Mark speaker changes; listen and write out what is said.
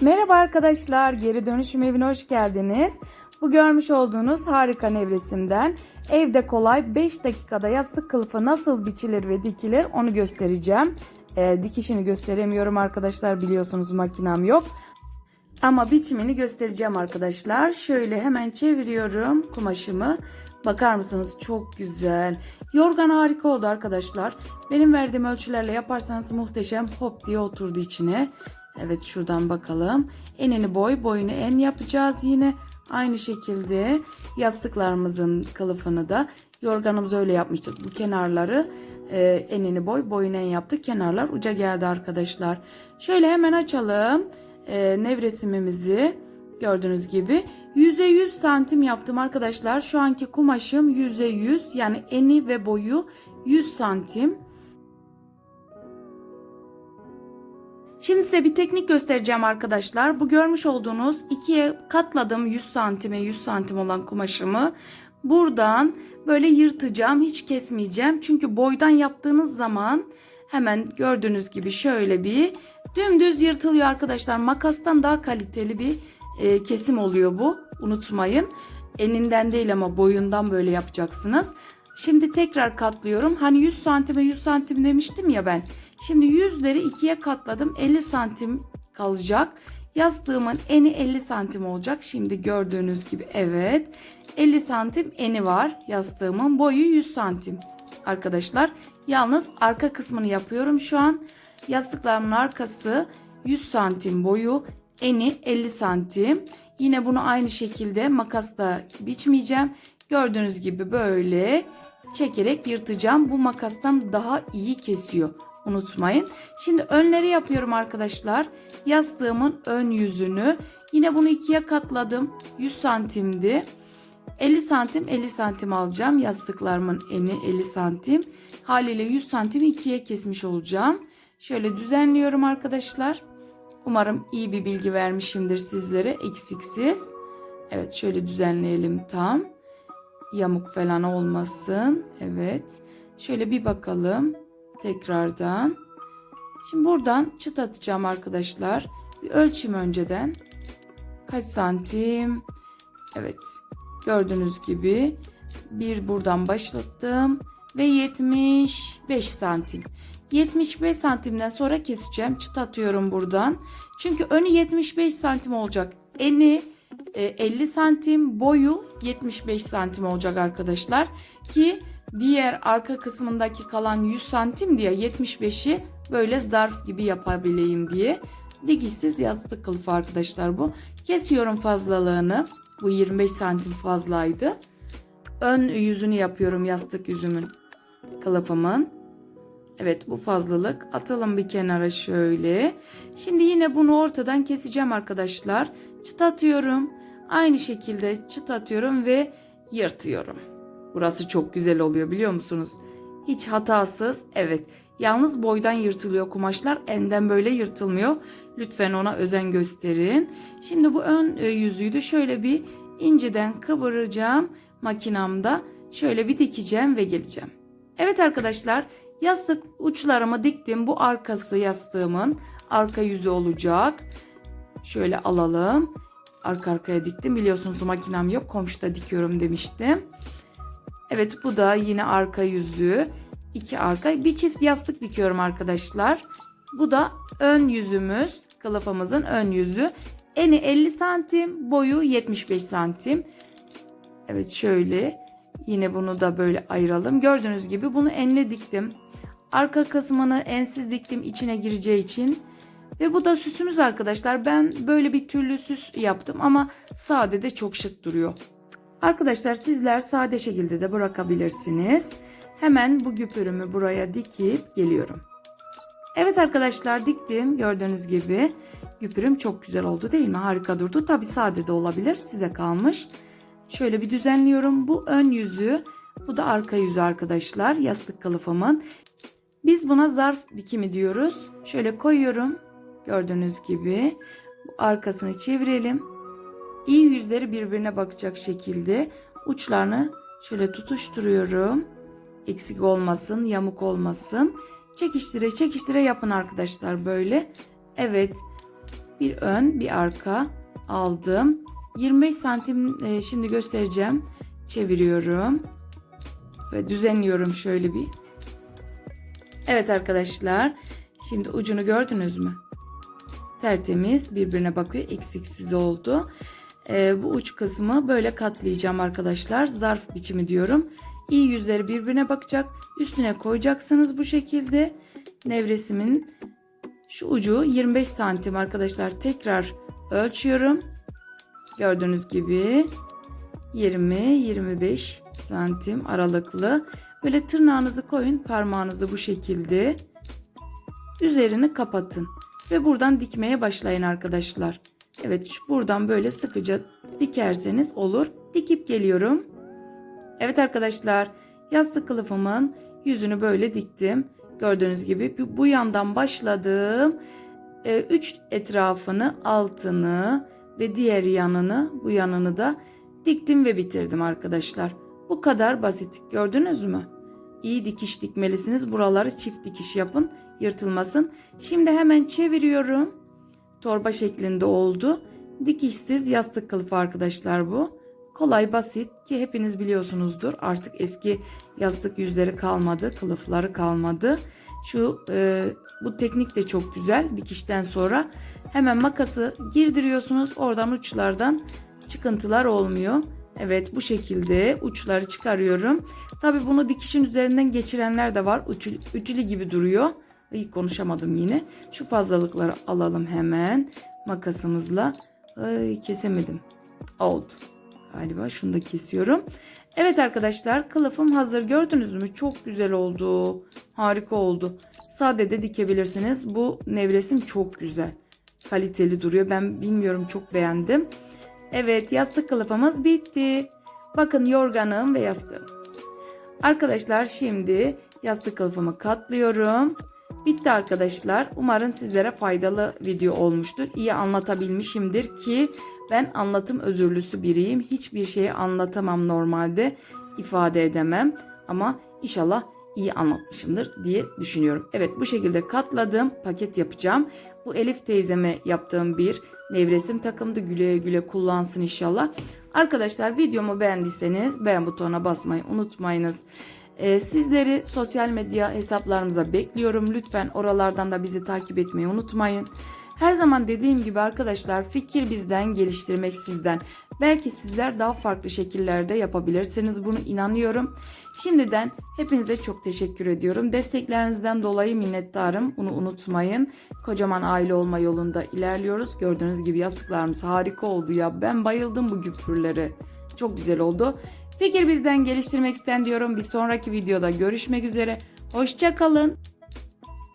Speaker 1: Merhaba arkadaşlar, geri dönüşüm evine hoş geldiniz. Bu görmüş olduğunuz harika nevresimden evde kolay 5 dakikada yastık kılıfı nasıl biçilir ve dikilir onu göstereceğim. Ee, dikişini gösteremiyorum arkadaşlar biliyorsunuz makinam yok. Ama biçimini göstereceğim arkadaşlar. Şöyle hemen çeviriyorum kumaşımı. Bakar mısınız çok güzel. Yorgan harika oldu arkadaşlar. Benim verdiğim ölçülerle yaparsanız muhteşem hop diye oturdu içine. Evet şuradan bakalım. Enini boy, boyunu en yapacağız yine. Aynı şekilde yastıklarımızın kılıfını da yorganımızı öyle yapmıştık. Bu kenarları e, enini boy, boyunu en yaptık. Kenarlar uca geldi arkadaşlar. Şöyle hemen açalım e, nevresimimizi. Gördüğünüz gibi yüze 100 santim yaptım arkadaşlar. Şu anki kumaşım yüze 100 yani eni ve boyu 100 santim. Şimdi size bir teknik göstereceğim arkadaşlar. Bu görmüş olduğunuz ikiye katladım 100 santime 100 santim olan kumaşımı. Buradan böyle yırtacağım. Hiç kesmeyeceğim. Çünkü boydan yaptığınız zaman hemen gördüğünüz gibi şöyle bir dümdüz yırtılıyor arkadaşlar. Makastan daha kaliteli bir e, kesim oluyor bu. Unutmayın. Eninden değil ama boyundan böyle yapacaksınız. Şimdi tekrar katlıyorum. Hani 100 santime 100 santim demiştim ya ben. Şimdi yüzleri ikiye katladım. 50 santim kalacak. Yastığımın eni 50 santim olacak. Şimdi gördüğünüz gibi evet. 50 santim eni var. Yastığımın boyu 100 santim. Arkadaşlar yalnız arka kısmını yapıyorum şu an. Yastıklarımın arkası 100 santim boyu. Eni 50 santim. Yine bunu aynı şekilde makasla biçmeyeceğim. Gördüğünüz gibi böyle çekerek yırtacağım. Bu makastan daha iyi kesiyor. Unutmayın. Şimdi önleri yapıyorum arkadaşlar. Yastığımın ön yüzünü. Yine bunu ikiye katladım. 100 santimdi. 50 santim 50 santim alacağım. Yastıklarımın eni 50 santim. Haliyle 100 santim ikiye kesmiş olacağım. Şöyle düzenliyorum arkadaşlar. Umarım iyi bir bilgi vermişimdir sizlere eksiksiz. Evet şöyle düzenleyelim tam. Yamuk falan olmasın. Evet. Şöyle bir bakalım tekrardan. Şimdi buradan çıt atacağım arkadaşlar. Bir ölçüm önceden. Kaç santim? Evet. Gördüğünüz gibi bir buradan başlattım ve 75 santim. 75 santimden sonra keseceğim. Çıt atıyorum buradan. Çünkü önü 75 santim olacak. Eni 50 santim, boyu 75 santim olacak arkadaşlar. Ki diğer arka kısmındaki kalan 100 santim diye 75'i böyle zarf gibi yapabileyim diye. Dikişsiz yastık kılıfı arkadaşlar bu. Kesiyorum fazlalığını. Bu 25 santim fazlaydı. Ön yüzünü yapıyorum yastık yüzümün kılıfımın. Evet bu fazlalık. Atalım bir kenara şöyle. Şimdi yine bunu ortadan keseceğim arkadaşlar. Çıt atıyorum. Aynı şekilde çıt atıyorum ve yırtıyorum. Burası çok güzel oluyor biliyor musunuz? Hiç hatasız. Evet. Yalnız boydan yırtılıyor kumaşlar. Enden böyle yırtılmıyor. Lütfen ona özen gösterin. Şimdi bu ön e, yüzüğü de şöyle bir inceden kıvıracağım makinamda. Şöyle bir dikeceğim ve geleceğim. Evet arkadaşlar yastık uçlarımı diktim. Bu arkası yastığımın arka yüzü olacak. Şöyle alalım. Arka arkaya diktim. Biliyorsunuz makinem yok. Komşuda dikiyorum demiştim. Evet bu da yine arka yüzü. iki arka. Bir çift yastık dikiyorum arkadaşlar. Bu da ön yüzümüz. Kılıfımızın ön yüzü. Eni 50 santim. Boyu 75 santim. Evet şöyle. Yine bunu da böyle ayıralım. Gördüğünüz gibi bunu enle diktim. Arka kısmını ensiz diktim içine gireceği için. Ve bu da süsümüz arkadaşlar. Ben böyle bir türlü süs yaptım ama sade de çok şık duruyor. Arkadaşlar sizler sade şekilde de bırakabilirsiniz. Hemen bu güpürümü buraya dikip geliyorum. Evet arkadaşlar diktim gördüğünüz gibi. Güpürüm çok güzel oldu değil mi? Harika durdu. Tabi sade de olabilir size kalmış. Şöyle bir düzenliyorum. Bu ön yüzü bu da arka yüzü arkadaşlar yastık kılıfımın. Biz buna zarf dikimi diyoruz. Şöyle koyuyorum. Gördüğünüz gibi. Arkasını çevirelim. İyi yüzleri birbirine bakacak şekilde uçlarını şöyle tutuşturuyorum. Eksik olmasın, yamuk olmasın. Çekiştire çekiştire yapın arkadaşlar böyle. Evet. bir ön bir arka aldım. 25 santim e, şimdi göstereceğim. Çeviriyorum. Ve düzenliyorum şöyle bir. Evet arkadaşlar. Şimdi ucunu gördünüz mü? Tertemiz birbirine bakıyor. Eksiksiz oldu. Ee, bu uç kısmı böyle katlayacağım arkadaşlar. Zarf biçimi diyorum. İyi yüzleri birbirine bakacak. Üstüne koyacaksınız bu şekilde. Nevresimin şu ucu 25 santim arkadaşlar. Tekrar ölçüyorum. Gördüğünüz gibi 20-25 santim aralıklı. Böyle tırnağınızı koyun parmağınızı bu şekilde. Üzerini kapatın. Ve buradan dikmeye başlayın arkadaşlar. Evet buradan böyle sıkıca dikerseniz olur. Dikip geliyorum. Evet arkadaşlar yastık kılıfımın yüzünü böyle diktim. Gördüğünüz gibi bu- yandan başladım. 3 etrafını altını ve diğer yanını bu yanını da diktim ve bitirdim arkadaşlar. Bu kadar basit gördünüz mü? İyi dikiş dikmelisiniz. Buraları çift dikiş yapın yırtılmasın. Şimdi hemen çeviriyorum. Torba şeklinde oldu. Dikişsiz yastık kılıfı arkadaşlar bu. Kolay basit ki hepiniz biliyorsunuzdur. Artık eski yastık yüzleri kalmadı, kılıfları kalmadı. Şu e, bu teknik de çok güzel. Dikişten sonra hemen makası girdiriyorsunuz. Oradan uçlardan çıkıntılar olmuyor. Evet bu şekilde uçları çıkarıyorum. Tabi bunu dikişin üzerinden geçirenler de var. Ütülü, ütülü gibi duruyor. İyi konuşamadım yine. Şu fazlalıkları alalım hemen makasımızla. Ay, kesemedim. Oldu. Galiba şunu da kesiyorum. Evet arkadaşlar kılıfım hazır. Gördünüz mü? Çok güzel oldu. Harika oldu. Sade de dikebilirsiniz. Bu nevresim çok güzel. Kaliteli duruyor. Ben bilmiyorum çok beğendim. Evet yastık kılıfımız bitti. Bakın yorganım ve yastığım. Arkadaşlar şimdi yastık kılıfımı katlıyorum. Bitti arkadaşlar. Umarım sizlere faydalı video olmuştur. İyi anlatabilmişimdir ki ben anlatım özürlüsü biriyim. Hiçbir şeyi anlatamam normalde. ifade edemem. Ama inşallah iyi anlatmışımdır diye düşünüyorum. Evet bu şekilde katladım. Paket yapacağım. Bu Elif teyzeme yaptığım bir nevresim takımdı. Güle güle kullansın inşallah. Arkadaşlar videomu beğendiyseniz beğen butonuna basmayı unutmayınız. Ee, sizleri sosyal medya hesaplarımıza bekliyorum. Lütfen oralardan da bizi takip etmeyi unutmayın. Her zaman dediğim gibi arkadaşlar fikir bizden, geliştirmek sizden. Belki sizler daha farklı şekillerde yapabilirsiniz. Bunu inanıyorum. Şimdiden hepinize çok teşekkür ediyorum. Desteklerinizden dolayı minnettarım. Bunu unutmayın. Kocaman aile olma yolunda ilerliyoruz. Gördüğünüz gibi yastıklarımız harika oldu ya. Ben bayıldım bu güpürlere. Çok güzel oldu. Fikir bizden geliştirmek isteyen diyorum. Bir sonraki videoda görüşmek üzere. Hoşçakalın.